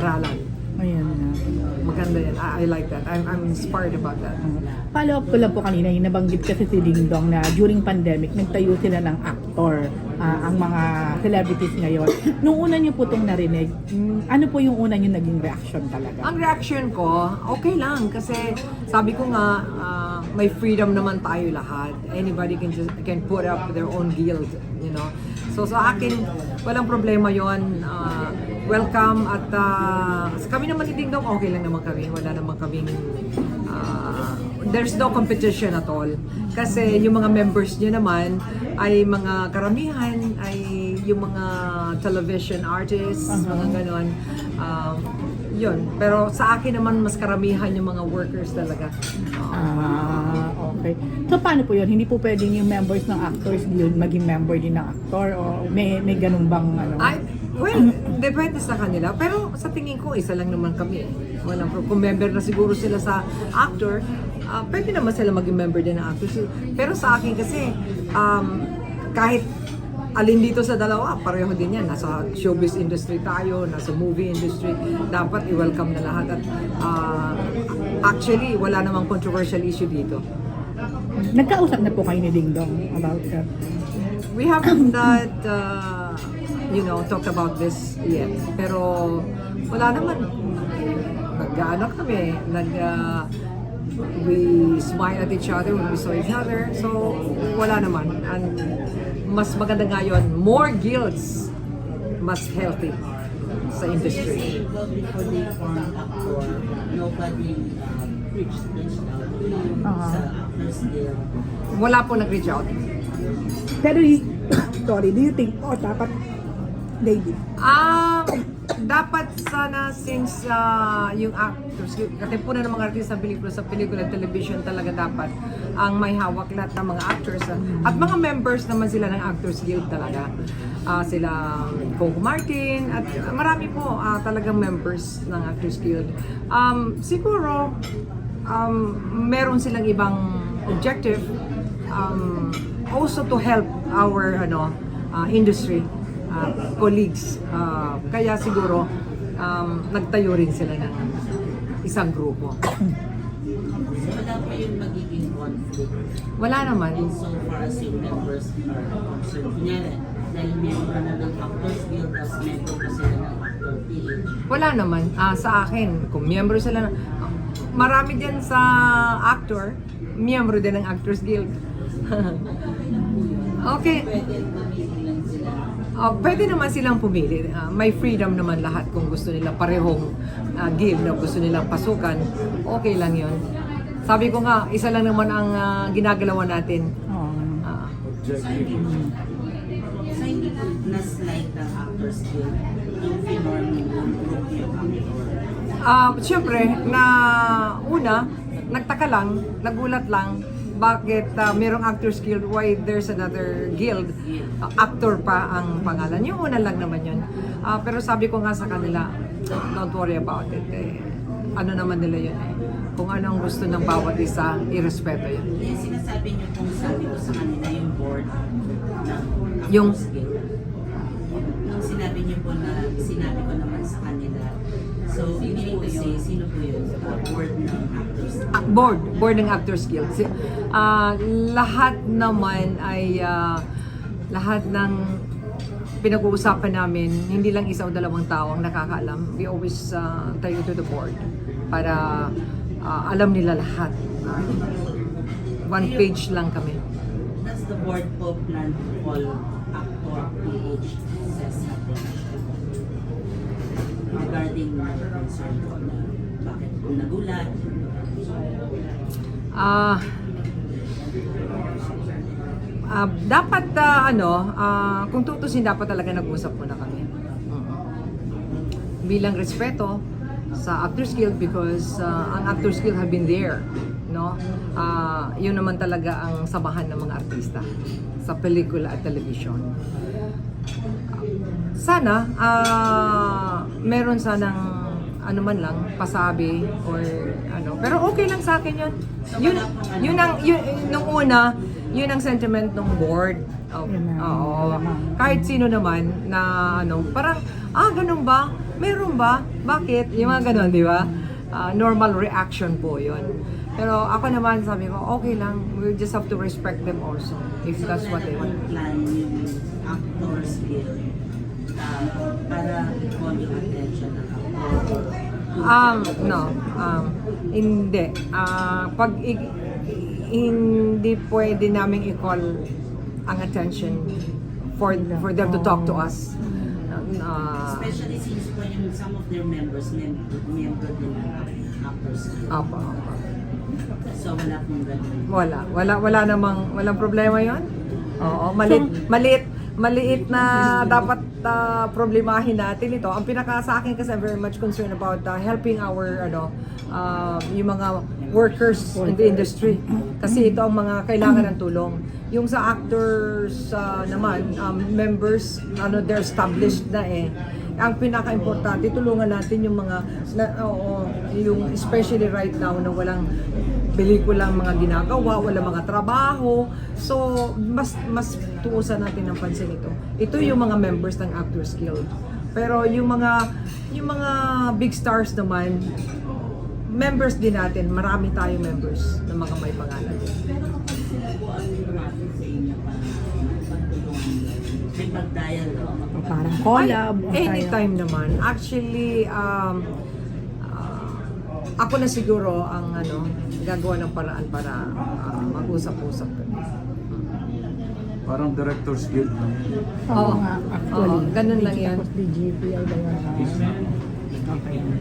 aralan. Ayan na. Maganda yan. I, I like that. I'm, I'm inspired about that. Follow up ko lang po kanina, yung nabanggit kasi si Ding Dong na during pandemic, nagtayo sila ng actor, ah, ang mga celebrities ngayon. Nung una niyo po itong narinig, mm, ano po yung una niyo naging reaction talaga? Ang reaction ko, okay lang kasi sabi ko nga ah, may freedom naman tayo lahat. Anybody can just can put up their own guild, you know. So sa akin, walang problema 'yon. Ah, welcome at ah, kami naman ni Ding Dong, okay lang naman kami. Wala naman kaming ah, there's no competition at all. Kasi yung mga members niya naman ay mga karamihan ay yung mga television artists, mga ganon. Um, yun. Pero sa akin naman, mas karamihan yung mga workers talaga. Ah, okay. So paano po yun? Hindi po pwedeng yung members ng Actors Guild maging member din ng actor o may may ganun bang ano? Ay, well, depende sa kanila. Pero sa tingin ko, isa lang naman kami. eh. Walang kung member na siguro sila sa actor, ah, pwede naman sila maging member din ng actor. Pero sa akin kasi, um, kahit alin dito sa dalawa, pareho din yan. Nasa showbiz industry tayo, nasa movie industry. Dapat i-welcome na lahat. At ah, actually, wala namang controversial issue dito. Nagkausap na po kayo ni Ding Dong about that. We haven't not, uh, you know, talked about this yet. Pero wala naman. Nag-ano kami, nag, uh, we smile at each other when we saw each other. So, wala naman. And mas maganda nga yun, more guilds, mas healthy sa industry. Guild. Wala po nag-reach out. Pero sorry, do you think oh dapat David? Ah, dapat sana since ah, yung actors, katipunan ng mga artista sa pelikula, sa pelikula television talaga dapat ang may hawak lahat ng mga actors ah. at mga members naman sila ng Actors Guild talaga. Ah, sila Coco Martin at marami po ah, talagang members ng Actors Guild. Um, siguro um, meron silang ibang objective um, also to help our ano uh, industry uh, colleagues. Uh, kaya siguro um, nagtayo rin sila ng isang grupo. So wala pa yung magiging conflict? Wala naman. Insofar as yung members are concerned. Kunyari, dahil member na ng Actors Guild, tapos member pa sila ng Actor PH. wala naman. Ah, sa akin kung miyembro sila ng marami din sa actor miyembro din ng Actors Guild. Okay. Pwede Ah, pwede naman silang pumili. Ah, may freedom naman lahat kung gusto nila parehong ah, guild na gusto nilang pasukan. Okay lang yon. Sabi ko nga, isa lang naman ang ah, ginagalawan natin. Oh. Hindi Actors Guild yung yung actor. Ah, Siyempre, na una, nagtaka lang, nagulat lang, bakit ah, merong Actors Guild, why there's another guild, Ah, actor pa ang pangalan. Yung una lang naman yun. Ah, pero sabi ko nga sa kanila, don't worry about it. Eh, ano naman nila yun eh. Kung ano ang gusto ng bawat isa, irespeto yun. Yung sinasabi niyo kung sabi ko sa kanila yung board ng Yung- Actors Guild. Yung sinabi niyo po na sinabi ko naman sa kanila. So, hindi ko say, sino po yun? Uh, board ng Ah, board, board ng Actors Guild. Ah, lahat naman ay ah, lahat ng pinag-uusapan namin, hindi lang isa o dalawang tao ang nakakaalam. We always uh, tayo to the board para ah, alam nila lahat. Ah, one page lang kami. Does the board po plan to call Actor PH says something regarding concern ko na bakit po nagulat? Ah ah, dapat ah, ano, ah, kung tutusin dapat talaga nag-usap muna kami. Bilang respeto sa Actors Guild because ah, ang Actors Guild have been there, no? Ah, yun naman talaga ang samahan ng mga artista sa pelikula at television. Sana ah, meron sanang ano man lang pasabi or ano pero okay lang sa akin yun yun yun ang yun, nung una yun ang sentiment ng board Oh, oo kahit sino naman na ano parang ah ganun ba Meron ba? Bakit? Yung mga ganun, di ba? Ah, normal reaction po yun. Pero ako naman, sabi ko, okay lang. We just have to respect them also. If So, that's what they want. plan yung Actors Guild ah, para i-call yung attention ng actor. Um, no. Um, hindi. Ah, pag i- hindi pwede namin i-call ang attention for for them to talk to us. Ah, Especially since po yung some of their members, mem- member din ng Actors. So wala pong ganun. Wala, wala, wala namang, walang problema yon. Oo, maliit, maliit, maliit na dapat ah, problemahin natin ito. Ang pinaka sa akin kasi I'm very much concerned about ah, helping our ano, ah, yung mga workers in the industry. Kasi ito ang mga kailangan ng tulong. Yung sa actors ah, naman, um, members, ano, they're established na eh ang pinaka-importante, tulungan natin yung mga, na, oo, yung especially right now na walang pelikulang mga ginagawa, walang mga trabaho. So, mas mas tuusan natin ng pansin ito. Ito yung mga members ng Actors Guild. Pero yung mga yung mga big stars naman, members din natin, marami tayong members ng mga may pangalan. Pero kapag sila parang collab. o Ay, kaya- anytime naman. Actually, um, ah, ako na siguro ang ano, gagawa ng paraan para ah, mag-usap-usap kami. Parang Directors Guild lang. Oo Oo. nga, actually. Oo, ganun lang yan. Tapos yun? Okay. Okay na.